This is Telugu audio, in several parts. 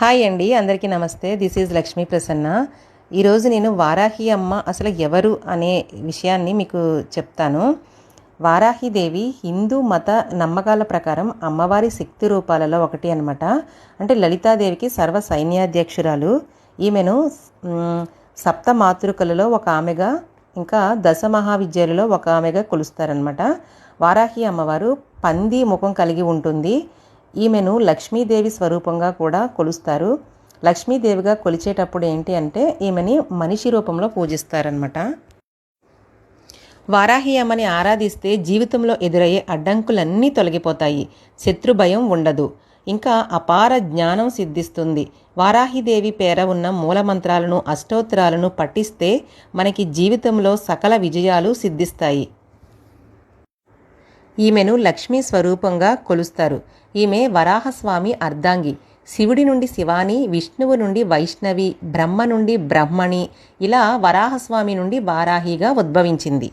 హాయ్ అండి అందరికీ నమస్తే. This is Lakshmi Prasanna. ఈరోజు నేను వారాహి అమ్మ అసలు ఎవరు అనే విషయాన్ని మీకు చెప్తాను. వారాహిదేవి హిందూ మత నమ్మకాల ప్రకారం అమ్మవారి శక్తి రూపాలలో ఒకటి అనమాట అంటే లలితాదేవికి సర్వ సైన్యాధ్యక్షురాలు. ఈమెను సప్త మాతృకలలో ఒక ఆమెగా ఇంకా దశ మహావిద్యాలలో ఒక ఆమెగా కొలుస్తారనమాట వారాహి అమ్మవారు పంది ముఖం కలిగి ఉంటుంది. ఈమెను లక్ష్మీదేవి స్వరూపంగా కూడా కొలుస్తారు. లక్ష్మీదేవిగా కొలిచేటప్పుడు ఏంటి అంటే ఈమెని మనిషి రూపంలో పూజిస్తారనమాట వారాహి అమ్మని ఆరాధిస్తే జీవితంలో ఎదురయ్యే అడ్డంకులన్నీ తొలగిపోతాయి. శత్రు భయం ఉండదు. ఇంకా అపార జ్ఞానం సిద్ధిస్తుంది. వారాహిదేవి పేర ఉన్న మూలమంత్రాలను అష్టోత్తరాలను పఠిస్తే మనకి జీవితంలో సకల విజయాలు సిద్ధిస్తాయి. ఈమెను లక్ష్మీ స్వరూపంగా కొలుస్తారు. ఈమె వరాహస్వామి అర్ధాంగి. శివుడి నుండి శివాని విష్ణువు నుండి వైష్ణవి బ్రహ్మ నుండి బ్రహ్మణి ఇలా వరాహస్వామి నుండి వారాహిగా ఉద్భవించింది.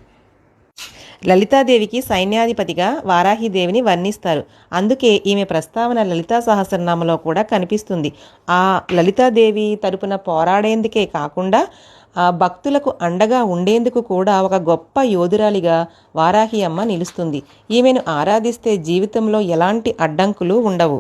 లలితాదేవికి సైన్యాధిపతిగా వారాహిదేవిని వర్ణిస్తారు. అందుకే ఈమె ప్రస్తావన లలితా సహస్రనామలో కూడా కనిపిస్తుంది. ఆ లలితాదేవి తరపున పోరాడేందుకే కాకుండా ఆ భక్తులకు అండగా ఉండేందుకు కూడా ఒక గొప్ప యోధురాలిగా వారాహి అమ్మ నిలుస్తుంది. ఈమెను ఆరాధిస్తే జీవితంలో ఎలాంటి అడ్డంకులు ఉండవు.